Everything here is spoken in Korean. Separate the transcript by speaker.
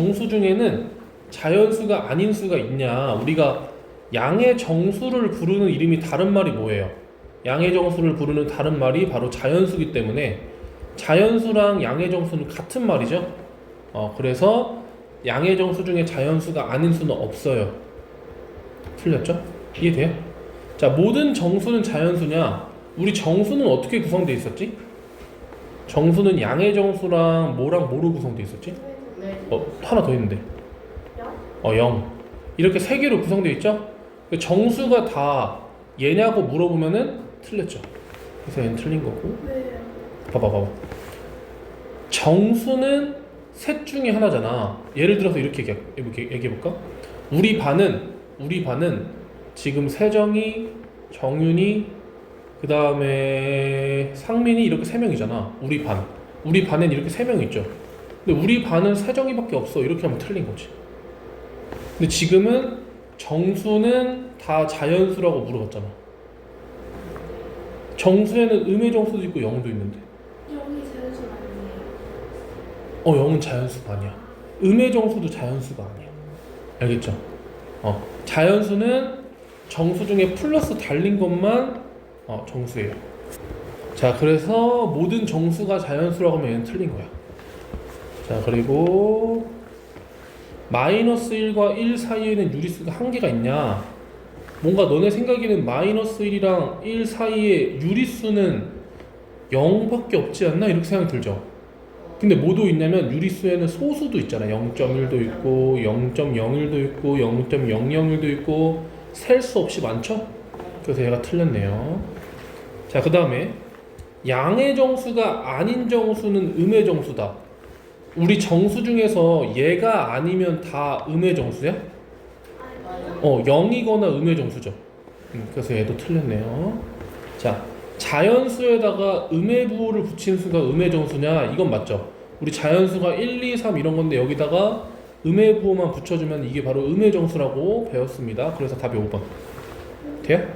Speaker 1: 정수 중에는 자연수가 아닌 수가 있냐? 우리가 양의 정수를 부르는 이름이 다른 말이 뭐예요? 양의 정수를 부르는 다른 말이 바로 자연수기 때문에 자연수랑 양의 정수는 같은 말이죠. 어, 그래서 양의 정수 중에 자연수가 아닌 수는 없어요. 틀렸죠? 이해돼요? 자, 모든 정수는 자연수냐? 우리 정수는 어떻게 구성되어 있었지? 정수는 양의 정수랑 뭐랑 뭐로 구성되어 있었지?
Speaker 2: 네.
Speaker 1: 어, 하나 더 있는데. 어, 0. 이렇게 세 개로 구성되어 있죠? 그 정수가 다 얘냐고 물어보면은 틀렸죠. 그래서 얘는 틀린 거고.
Speaker 2: 네.
Speaker 1: 봐봐, 봐봐. 정수는 셋 중에 하나잖아. 예를 들어서 이렇게 얘기- 얘기- 얘기해 볼까? 우리 반은, 우리 반은 지금 세정이, 정윤이, 그 다음에 상민이 이렇게 세 명이잖아. 우리 반. 우리 반엔 이렇게 세 명 있죠. 근데 우리 반은 세정이밖에 없어. 이렇게 하면 틀린 거지. 근데 지금은 정수는 다 자연수라고 물어봤잖아. 정수에는 음의 정수도 있고 영도 있는데.
Speaker 2: 여기 자연수 아니에요.
Speaker 1: 어, 영은 자연수가 아니야. 음의 정수도 자연수가 아니야. 알겠죠? 어, 자연수는 정수 중에 플러스 달린 것만 어, 정수예요. 자, 그래서 모든 정수가 자연수라고 하면 얘는 틀린 거야. 자, 그리고 마이너스 1과 1 사이에는 유리수가 한 개가 있냐? 뭔가 너네 생각에는 마이너스 1이랑 1 사이에 유리수는 0밖에 없지 않나? 이렇게 생각이 들죠? 근데 뭐도 있냐면 유리수에는 소수도 있잖아. 0.1도 있고 0.01도 있고 0.001도 있고 셀 수 없이 많죠? 그래서 얘가 틀렸네요. 자, 그 다음에 양의 정수가 아닌 정수는 음의 정수다. 우리 정수 중에서 얘가 아니면 다 음의 정수야? 어, 0이거나 음의 정수죠. 음, 그래서 얘도 틀렸네요. 자, 자연수에다가 음의 부호를 붙인 수가 음의 정수냐? 이건 맞죠. 우리 자연수가 1, 2, 3 이런 건데 여기다가 음의 부호만 붙여주면 이게 바로 음의 정수라고 배웠습니다. 그래서 답이 5번. 돼요?